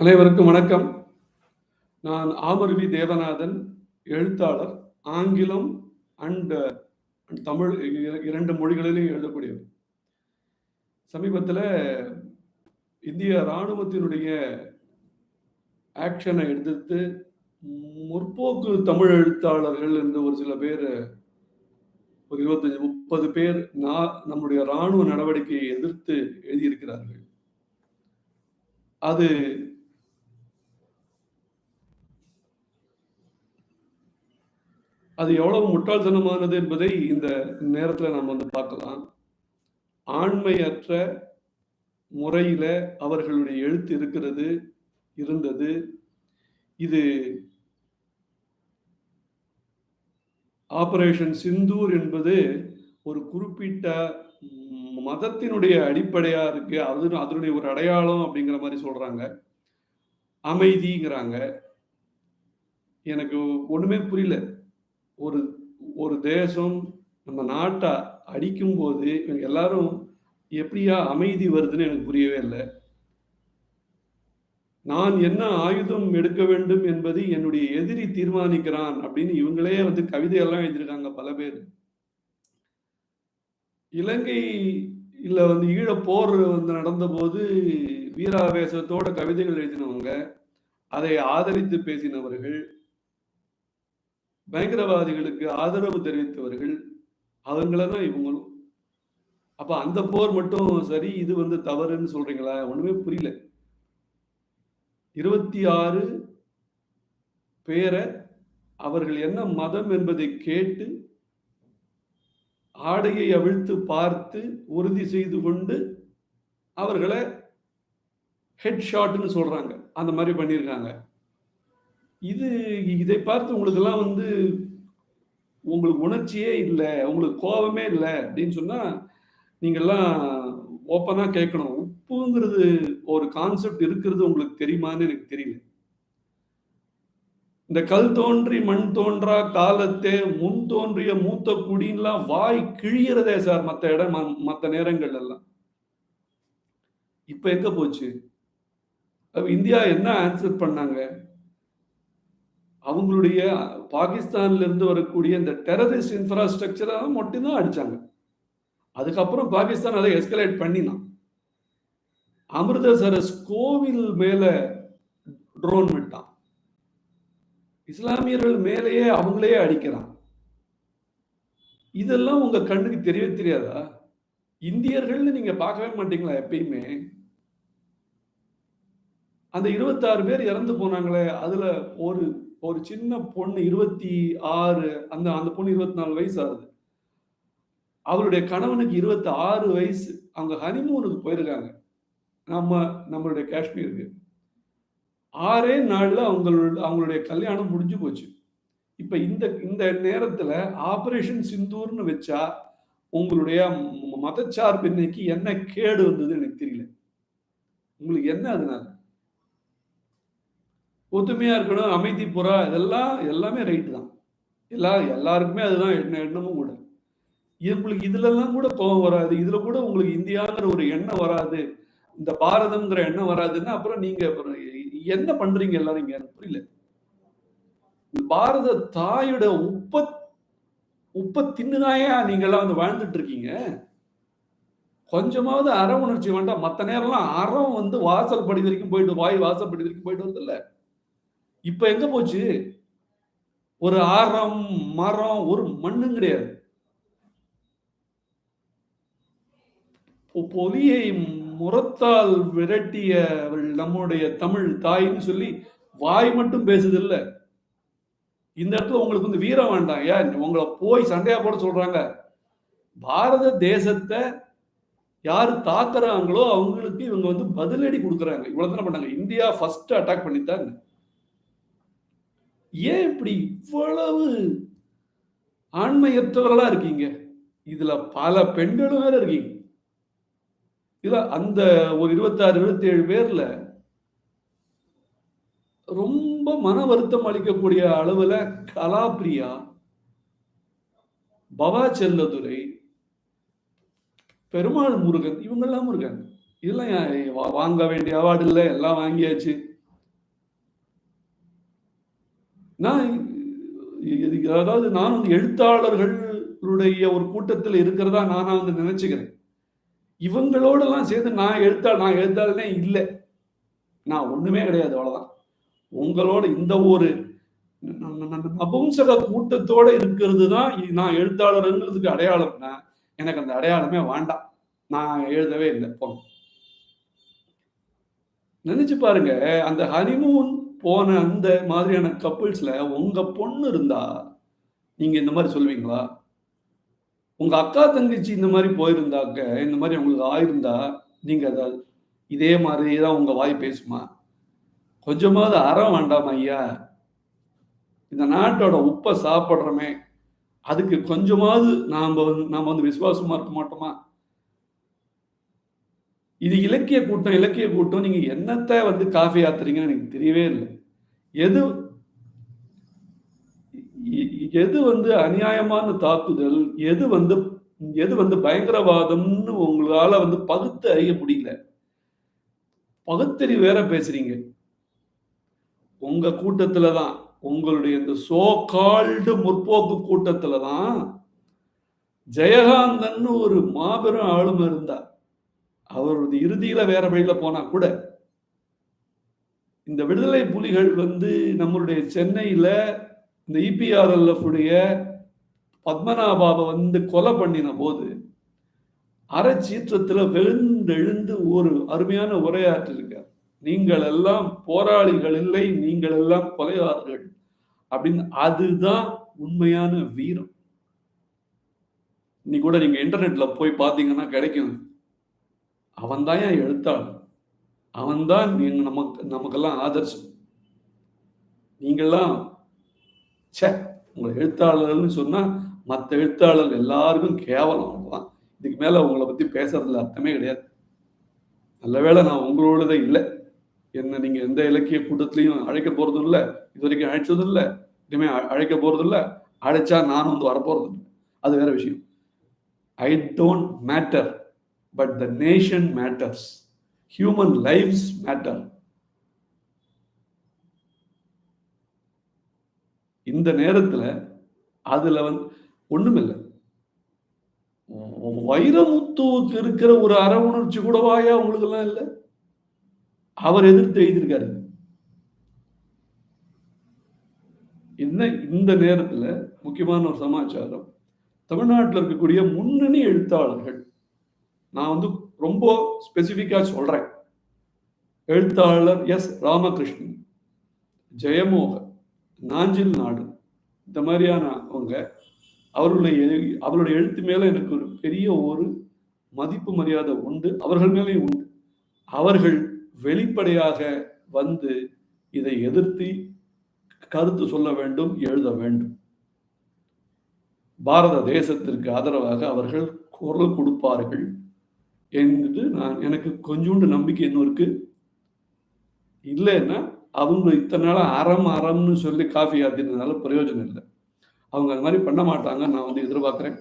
அனைவருக்கும் வணக்கம். நான் ஆமருவி தேவநாதன் எழுத்தாளர் ஆங்கிலம் அண்ட் தமிழ் இரண்டு மொழிகளிலும் எழுதக்கூடியவர். சமீபத்தில் இந்திய இராணுவத்தினுடைய ஆக்ஷனை எதிர்த்து முற்போக்கு தமிழ் எழுத்தாளர்கள் என்று ஒரு சில பேர் ஒரு இருபத்தஞ்சு முப்பது பேர் நான் நம்முடைய இராணுவ நடவடிக்கையை எதிர்த்து எழுதியிருக்கிறார்கள். அது அது எவ்வளவு முட்டாள்தனமானது என்பதை இந்த நேரத்தில் நாம் வந்து பார்க்கலாம். ஆண்மையற்ற முறையில அவர்களுடைய எழுத்து இருக்கிறது இருந்தது. இது ஆபரேஷன் சிந்தூர் என்பது ஒரு குறிப்பிட்ட மதத்தினுடைய அடிப்படையா இருக்கு. அது அதனுடைய ஒரு அடையாளம் அப்படிங்கிற மாதிரி சொல்றாங்க. அமைதிங்கிறாங்க. எனக்கு ஒண்ணுமே புரியல. ஒரு ஒரு தேசம் நம்ம நாட்டை அடிக்கும் போது இவங்க எல்லாரும் எப்படியா அமைதி வருதுன்னு எனக்கு புரியவே இல்லை. நான் என்ன ஆயுதம் எடுக்க வேண்டும் என்பதை என்னுடைய எதிரி தீர்மானிக்கிறான் அப்படின்னு இவங்களே வந்து கவிதையெல்லாம் எழுதியிருக்காங்க பல பேர். இலங்கை இல்ல வந்து ஈழ போர் வந்து நடந்தபோது வீராவேசத்தோட கவிதைகள் எழுதினவங்க அதை ஆதரித்து பேசினவர்கள் பயங்கரவாதிகளுக்கு ஆதரவு தெரிவித்தவர்கள் அவங்கள தான் இவங்களும். அப்ப அந்த போர் மட்டும் சரி இது வந்து தவறுன்னு சொல்றீங்களா? ஒண்ணுமே புரியல. இருபத்தி ஆறு பேரை அவர்கள் என்ன மதம் என்பதை கேட்டு ஆடையை அவிழ்த்து பார்த்து உறுதி செய்து கொண்டு அவர்களை ஹெட் ஷாட்னு சொல்றாங்க. அந்த மாதிரி பண்ணியிருக்காங்க. இது இதை பார்த்து உங்களுக்கெல்லாம் வந்து உங்களுக்கு உணர்ச்சியே இல்லை உங்களுக்கு கோபமே இல்லை அப்படின்னு சொன்னா நீங்கெல்லாம் ஓப்பனாக கேட்கணும். உப்புங்கிறது ஒரு கான்செப்ட் இருக்கிறது உங்களுக்கு தெரியுமான்னு எனக்கு தெரியல. இந்த கல் தோன்றி மண் தோன்றா காலத்தே முன் தோன்றிய மூத்த குடின்லாம் வாய் கிழியறதே சார் மற்ற இடம் ம- மற்ற நேரங்கள் எல்லாம் இப்ப எங்க போச்சு? இந்தியா என்ன ஆன்சர் பண்ணாங்க? அவங்களுடைய பாகிஸ்தான்ல இருந்து வரக்கூடிய இந்த டெரரிஸ்ட் இன்ஃப்ராஸ்ட்ரக்சரை மட்டும்தான் அடிச்சாங்க. அதுக்கப்புறம் பாகிஸ்தான் அதை எஸ்கலேட் பண்ணினான். அமிர்தசரஸ் கோவில் மேல ட்ரோன் விட்டான். இஸ்லாமியர்கள் மேலேயே அவங்களே அடிக்கிறான். இதெல்லாம் உங்க கண்ணுக்கு தெரியவே தெரியாதா? இந்தியர்கள்னு நீங்க பார்க்கவே மாட்டீங்களா எப்பயுமே? அந்த இருபத்தாறு பேர் இறந்து போனாங்களே அதுல ஒரு ஒரு சின்ன பொண்ணு இருபத்தி ஆறு அந்த அந்த பொண்ணு இருபத்தி நாலு வயசு ஆகுது அவருடைய கணவனுக்கு இருபத்தி ஆறு வயசு. அவங்க ஹனிமூனுக்கு போயிருக்காங்க. நம்ம நம்மளுடைய காஷ்மீருக்கு. ஆறே நாளில் அவங்களோட அவங்களுடைய கல்யாணம் முடிஞ்சு போச்சு. இப்போ இந்த இந்த நேரத்தில் ஆபரேஷன் சிந்தூர்னு வச்சா உங்களுடைய மதச்சார்பின்மைக்கு என்ன கேடு வந்தது எனக்கு தெரியல. உங்களுக்கு என்ன அதனால? ஒத்துமையாக இருக்கணும் அமைதி புறா இதெல்லாம் எல்லாமே ரைட்டு தான். எல்லா எல்லாருக்குமே அதுதான் எண்ண எண்ணமும் கூட. உங்களுக்கு இதுலலாம் கூட கோபம் வராது. இதில் கூட உங்களுக்கு இந்தியாங்கிற ஒரு எண்ணம் வராது. இந்த பாரதம்ங்கிற எண்ணம் வராதுன்னா அப்புறம் நீங்கள் அப்புறம் என்ன பண்ணுறீங்க எல்லாரும் இங்கே? எனக்கு புரியல. இந்த பாரத தாயோட உப்ப உப்ப தின்னுதாயா நீங்கெல்லாம் வந்து வாழ்ந்துட்டு இருக்கீங்க கொஞ்சமாவது அற உணர்ச்சி வேண்டாம். மற்ற நேரம்லாம் அறம் வந்து வாசல் படி வரைக்கும் போயிட்டு வாய் வாசல் படி வரைக்கும் போயிட்டு வருது இப்ப எங்க போச்சு? ஒரு ஆரம் மரம் ஒரு மண்ணும் கிடையாது. பொலியை முரத்தால் விரட்டியவள் நம்முடைய தமிழ் தாய்ன்னு சொல்லி வாய் மட்டும் பேசுது இந்த இடத்துல உங்களுக்கு வந்து வீரம் வேண்டாம். ஏன்? உங்களை போய் சண்டையா போட சொல்றாங்க. பாரத தேசத்தை யார் தாக்குறாங்களோ அவங்களுக்கு இவங்க வந்து பதிலடி கொடுக்குறாங்க. இவ்வளவு தானே பண்ணாங்க. இந்தியா ஃபர்ஸ்ட் அட்டாக் பண்ணித்தான் ஏன் இப்படி இவ்வளவு ஆண்மையற்றவர்களா இருக்கீங்க? இதுல பல பெண்களும் வேற இருக்கீங்க. இதுல அந்த ஒரு இருபத்தாறு இருபத்தி ஏழு பேர்ல ரொம்ப மன வருத்தம் அளிக்கக்கூடிய அளவுல கலாபிரியா பவா செல்லதுரை பெருமாள் முருகன் இவங்கெல்லாம் இருக்காங்க. இதெல்லாம் வாங்க வேண்டிய அவார்டு இல்லை எல்லாம் வாங்கியாச்சு. நான் இது அதாவது நான் வந்து எழுத்தாளர்களுடைய ஒரு கூட்டத்தில் இருக்கிறதா நான் வந்து நினைச்சுக்கிறேன். இவங்களோடலாம் சேர்ந்து நான் எழுத்தாள் நான் எழுத்தாளனே இல்லை. நான் ஒண்ணுமே கிடையாது அவ்வளவுதான். உங்களோட இந்த ஒரு நபும்சக கூட்டத்தோட இருக்கிறது தான் நான் எழுத்தாளருங்கிறதுக்கு அடையாளம்னா எனக்கு அந்த அடையாளமே வேண்டாம். நான் எழுதவே இல்லை போனோம் நினைச்சு பாருங்க அந்த ஹனிமூன் போன அந்த மாதிரியான கப்புள்ஸில் உங்கள் பொண்ணு இருந்தா நீங்கள் இந்த மாதிரி சொல்லுவீங்களா? உங்கள் அக்கா தங்கச்சி இந்த மாதிரி போயிருந்தாக்க இந்த மாதிரி உங்களுக்கு ஆயிருந்தா நீங்கள் அதை இதே மாதிரி தான் உங்கள் வாய் பேசுமா? கொஞ்சமாவது அறம் வேண்டாம் ஐயா? இந்த நாட்டோட உப்பை சாப்பிட்றோமே அதுக்கு கொஞ்சமாவது நாம் வந்து நாம் வந்து விசுவாசமாக இருக்க மாட்டோமா? இது இலக்கிய கூட்டம் இலக்கிய கூட்டம். நீங்க என்னத்தை வந்து காஃபி ஆத்துறீங்கன்னு எனக்கு தெரியவே இல்லை. எது எது வந்து அநியாயமான தாக்குதல்? எது வந்து எது வந்து பயங்கரவாதம்னு உங்களால வந்து பகுத்து அறிய முடியல? பகுத்தறி வேற பேசுறீங்க. உங்க கூட்டத்துல தான் உங்களுடைய இந்த சோ கால்டு முற்போக்கு கூட்டத்துல தான் ஜெயகாந்தன் ஒரு மாபெரும் ஆளுமை இருந்தார். அவரது இறுதியில வேற வழியில போனா கூட இந்த விடுதலை புலிகள் வந்து நம்மளுடைய சென்னையில இந்த இபிஆர்எல்எஃப் உடைய பத்மநாபாவை வந்து கொலை பண்ணின போது அறச்சீற்றத்துல வெழுந்தெழுந்து ஒரு அருமையான உரையாற்றிருக்கார் நீங்கள் எல்லாம் போராளிகள் இல்லை நீங்கள் எல்லாம் கொலையாளர்கள் அப்படின்னு அதுதான் உண்மையான வீரம். இன்னைக்கு கூட நீங்க இன்டர்நெட்ல போய் பார்த்தீங்கன்னா கிடைக்கும். அவன்தான் என் எழுத்தாளன் அவன்தான் நமக்கு நமக்கெல்லாம் ஆதர்சம். நீங்கள்லாம் சே உங்களை எழுத்தாளர்கள்னு சொன்னா மற்ற எழுத்தாளர்கள் எல்லாருக்கும் கேவலம் அவ்வளோதான் இதுக்கு மேல உங்களை பத்தி பேசுறதுல அர்த்தமே கிடையாது. நல்ல வேளை நான் உங்களோடதே இல்லை. என்ன நீங்க எந்த இலக்கிய கூட்டத்திலையும் அழைக்க போறதும் இல்லை. இது வரைக்கும் அழைச்சதும் இல்லை. இனிமே அழைக்க போறதும் இல்லை. அழைச்சா நானும் வந்து வரப்போகிறது இல்லை. அது வேற விஷயம். I don't matter but the nation matters human lifes matter இந்த நேரத்துல அதுல வந்து ஒன்றுமில்லை வைரமுத்துவுக்கு இருக்கிற ஒரு அற உணர்ச்சி கூடவாயா உங்களுக்கு இல்லை? அவர் எதிர்த்து எழுதியிருக்காரு. இந்த இந்த நேரத்துல முக்கியமான ஒரு சமாச்சாரம்? தமிழ்நாட்டில் இருக்கக்கூடிய முன்னணி எழுத்தாளர்கள் நான் வந்து ரொம்ப ஸ்பெசிஃபிக்காக சொல்கிறேன் எழுத்தாளர் எஸ் ராமகிருஷ்ணன் ஜெயமோக நாஞ்சில் நாடு இந்த மாதிரியான அவங்க அவர்களுடைய அவருடைய எழுத்து மேலே எனக்கு ஒரு பெரிய ஒரு மதிப்பு மரியாதை உண்டு அவர்கள் மேலேயும் உண்டு. அவர்கள் வெளிப்படையாக வந்து இதை எதிர்த்து கருத்து சொல்ல வேண்டும் எழுத வேண்டும். பாரத தேசத்திற்கு ஆதரவாக அவர்கள் குரல் கொடுப்பார்கள். என்று நான் எனக்கு கொஞ்சோண்டு நம்பிக்கை இன்னும் இருக்கு. இல்லைன்னா அவங்க இத்தனை நாளாக அறம் அறம்னு சொல்லி காஃபி ஆத்தினால பிரயோஜனம் இல்லை. அவங்க அது மாதிரி பண்ண மாட்டாங்க நான் வந்து எதிர்பார்க்குறேன்.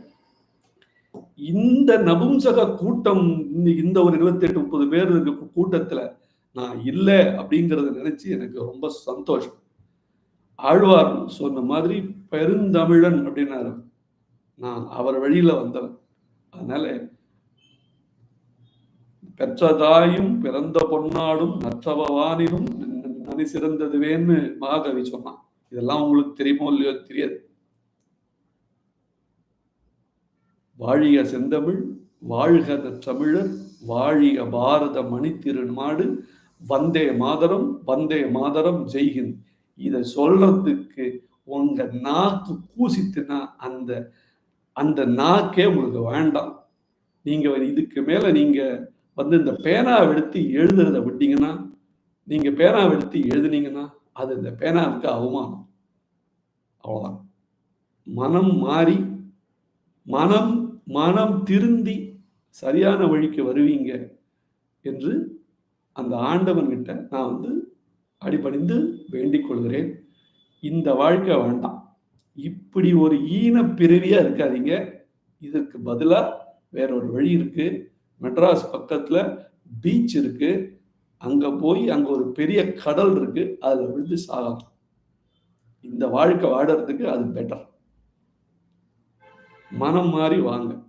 இந்த நபும்சக கூட்டம் இந்த ஒரு இருபத்தி எட்டு முப்பது பேர் இருக்க கூட்டத்தில் நான் இல்லை அப்படிங்கிறத நினைச்சு எனக்கு ரொம்ப சந்தோஷம். ஆழ்வார் சொன்ன மாதிரி பெருந்தமிழன் அப்படின்னாரு. நான் அவர் வழியில வந்தவன். அதனால பெற்றதாயும் பிறந்த பொன்னாடும் நற்றவானிலும் நனி சிறந்ததுவேன்னு மகாகவி சொன்னான். இதெல்லாம் உங்களுக்கு தெரியுமோ இல்லையோ தெரியாது. வாழிய செந்தமிழ் வாழ்க தமிழர் வாழிய பாரத மணித்திருநாடு வந்தே மாதரம் வந்தே மாதரம் ஜெய்ஹிந்த் இதை சொல்றதுக்கு உங்க நாக்கு கூசித்துனா அந்த அந்த நாக்கே உங்களுக்கு வேண்டாம். நீங்க இதுக்கு மேல நீங்க வந்து இந்த பேனாவை எடுத்து எழுதுறத விட்டீங்கன்னா நீங்க பேனா எடுத்து எழுதுனீங்கன்னா அது இந்த பேனாவுக்கு அவமானம். அவ்வளோதான் மனம் மாறி மனம் மனம் திருந்தி சரியான வழிக்கு வருவீங்க என்று அந்த ஆண்டவன் கிட்ட நான் வந்து அடிபணிந்து வேண்டிக் கொள்கிறேன். இந்த வாழ்க்கை வேண்டாம். இப்படி ஒரு ஈன பிறவியா இருக்காதீங்க. இதற்கு பதிலாக வேற ஒரு வழி இருக்கு. மெட்ராஸ் பக்கத்தில் பீச் இருக்கு. அங்கே போய் அங்கே ஒரு பெரிய கடல் இருக்கு. அதில் விழுந்து சாகலாம். இந்த வாழ்க்கை வாடுறதுக்கு அது பெட்டர் மனம் மாறி வாங்க.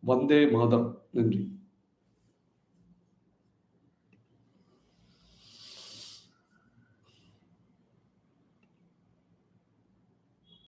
வந்தே மாதம் நன்றி.